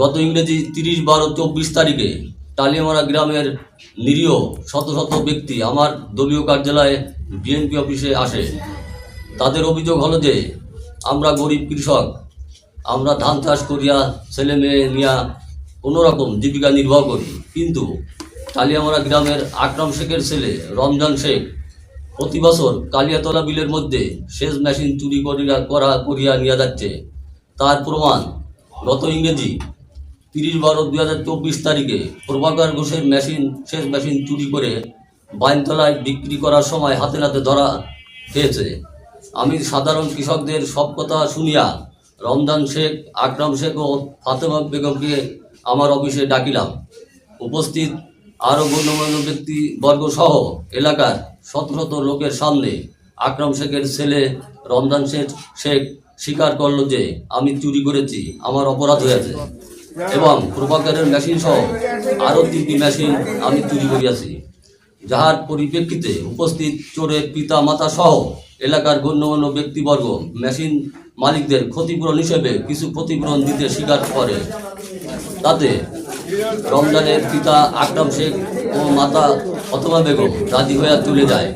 গত ইংরেজি তিরিশ বারো চব্বিশ তারিখে টালিয়ামারা গ্রামের নিরীহ শত শত ব্যক্তি আমার দলীয় কার্যালয়ে বিএনপি অফিসে আসে। তাদের অভিযোগ হলো যে, আমরা গরিব কৃষক, আমরা ধান চাষ করিয়া ছেলে মেয়ে নিয়া কোনো রকম জীবিকা নির্বাহ করি। কিন্তু টালিয়ামারা গ্রামের আকরাম শেখের ছেলে রমজান শেখ প্রতি বছর কালিয়াতলা বিলের মধ্যে সেচ মেশিন চুরি করিয়া করা, করিয়া নিয়ে যাচ্ছে। তার প্রমাণ গত ইংরেজি তিরিশ বারো দুই হাজার চব্বিশ তারিখে প্রভাকর ঘোষের মেশিন, শেষ মেশিন চুরি করে বাইনতলায় বিক্রি করার সময় হাতে নাতে ধরা খেয়েছে। আমি সাধারণ কৃষকদের সব কথা শুনিয়া রমজান শেখ, আকরাম শেখ ও ফাতেমা বেগমকে আমার অফিসে ডাকিলাম। উপস্থিত আরও গণ্যমান্য ব্যক্তিবর্গ সহ এলাকার শত শত লোকের সামনে আকরাম শেখের ছেলে রমজান শেখ শেখ স্বীকার করল যে আমি চুরি করেছি, আমার অপরাধ হয়েছে। এবং প্রভাকরের মেশিন সহ আরও তিনটি মেশিন আমি চুরি করিয়াছি, যাহার পরিপ্রেক্ষিতে উপস্থিত চোরের পিতা, মাতা সহ এলাকার গণ্যমান্য ব্যক্তিবর্গ মেশিন মালিকদের ক্ষতিপূরণ হিসেবে কিছু ক্ষতিপূরণ দিতে স্বীকার করে। তাতে রমজানের পিতা আকরাম শেখ ও মাতা অথবা বেগম রাজি হইয়া চলে যায়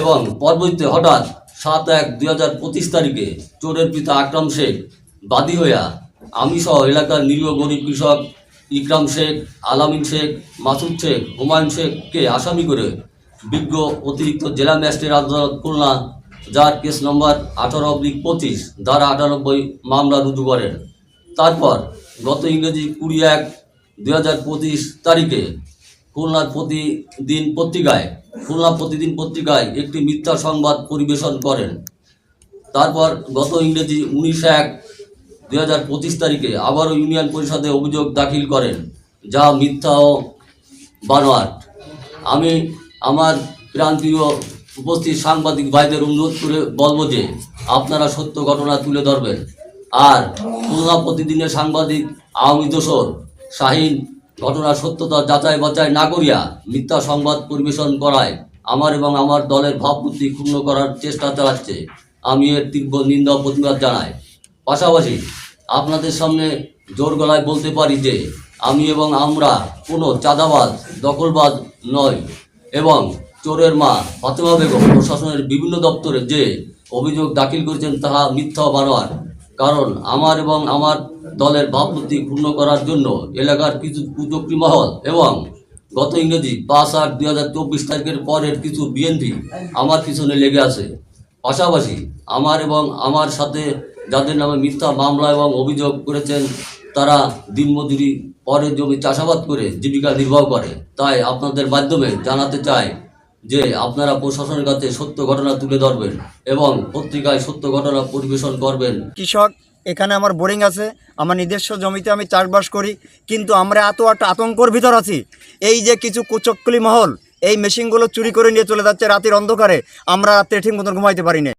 এবং পরবর্তীতে হঠাৎ সাত এক দুই তারিখে চোরের পিতা আকরাম শেখ বাদী হইয়া আমি সহ এলাকার নিরীহ গরিব কৃষক ইকরাম শেখ, আলামিন শেখ, মাসুদ শেখ, হুমায়ুন শেখকে আসামি করে বিজ্ঞ অতিরিক্ত জেলা ম্যাজিস্ট্রেট আদালত খুলনা যার কেস নম্বর আঠারো অব্লিক পঁচিশ, ধারা আটানব্বই, মামলা রুজু করেন। তারপর গত ইংরেজি কুড়ি এক দুই হাজার পঁচিশ তারিখে খুলনার প্রতিদিন পত্রিকায়, খুলনা প্রতিদিন পত্রিকায় একটি মিথ্যা সংবাদ পরিবেশন করেন। তারপর গত ইংরেজি উনিশ এক দুই হাজার পঁচিশ তারিখে আবারও ইউনিয়ন পরিষদে অভিযোগ দাখিল করেন, যা মিথ্যা ও বানোয়াট। আমি আমার প্রান্তীয় উপস্থিত সাংবাদিক ভাইদের অনুরোধ করে বলব যে, আপনারা সত্য ঘটনা তুলে ধরবেন। আর খুলনা প্রতিদিনের সাংবাদিক আওয়ামী দোসর শাহিন, ঘটনার সত্যতা যাচাই বাছাই না করিয়া মিথ্যা সংবাদ পরিবেশন করায় আমার এবং আমার দলের ভাবমূর্তি ক্ষুণ্ণ করার চেষ্টা চালাচ্ছে। আমি এর তীব্র নিন্দা প্রতিবাদ জানাই। পাশাপাশি আপনাদের সামনে জোর গলায় বলতে পারি যে আমি এবং আমরা কোনো চাঁদাবাজ, দখলবাজ নয় এবং চোরের মা ফাতেমা বেগম প্রশাসনের বিভিন্ন দপ্তরে যে অভিযোগ দাখিল করেছেন তাহা মিথ্যা বানোয়ার কারণ আমার এবং আমার দলের ভাবমূর্তি পূর্ণ করার জন্য এলাকার কিছু কুচক্রি মহল এবং গত ইংরেজি পাঁচ আট দুই হাজার চব্বিশ তারিখের পরের কিছু বিএনপি আমার পিছনে লেগে আছে। পাশাপাশি আমার এবং আমার সাথে যাদের নামে মিথ্যা মামলা এবং অভিযোগ করেছেন, তারা দিনমজুরি পরের জমি চাষাবাদ করে জীবিকা নির্বাহ করে। তাই আপনাদের মাধ্যমে জানাতে চাই যে আপনারা প্রশাসনের কাছে সত্য ঘটনা তুলে ধরবেন এবং পত্রিকায় সত্য ঘটনা পরিবেশন করবেন। কৃষক, এখানে আমার বোরিং আছে। আমার নিজস্ব জমিতে আমি চাষবাস করি, কিন্তু আমরা এত একটা আতঙ্কর ভিতর আছি। এই যে কিছু কুচক্কলি মহল, এই মেশিনগুলো চুরি করে নিয়ে চলে যাচ্ছে রাতের অন্ধকারে, আমরা রাত্রে ঠিক মতন ঘুমাইতে পারি না।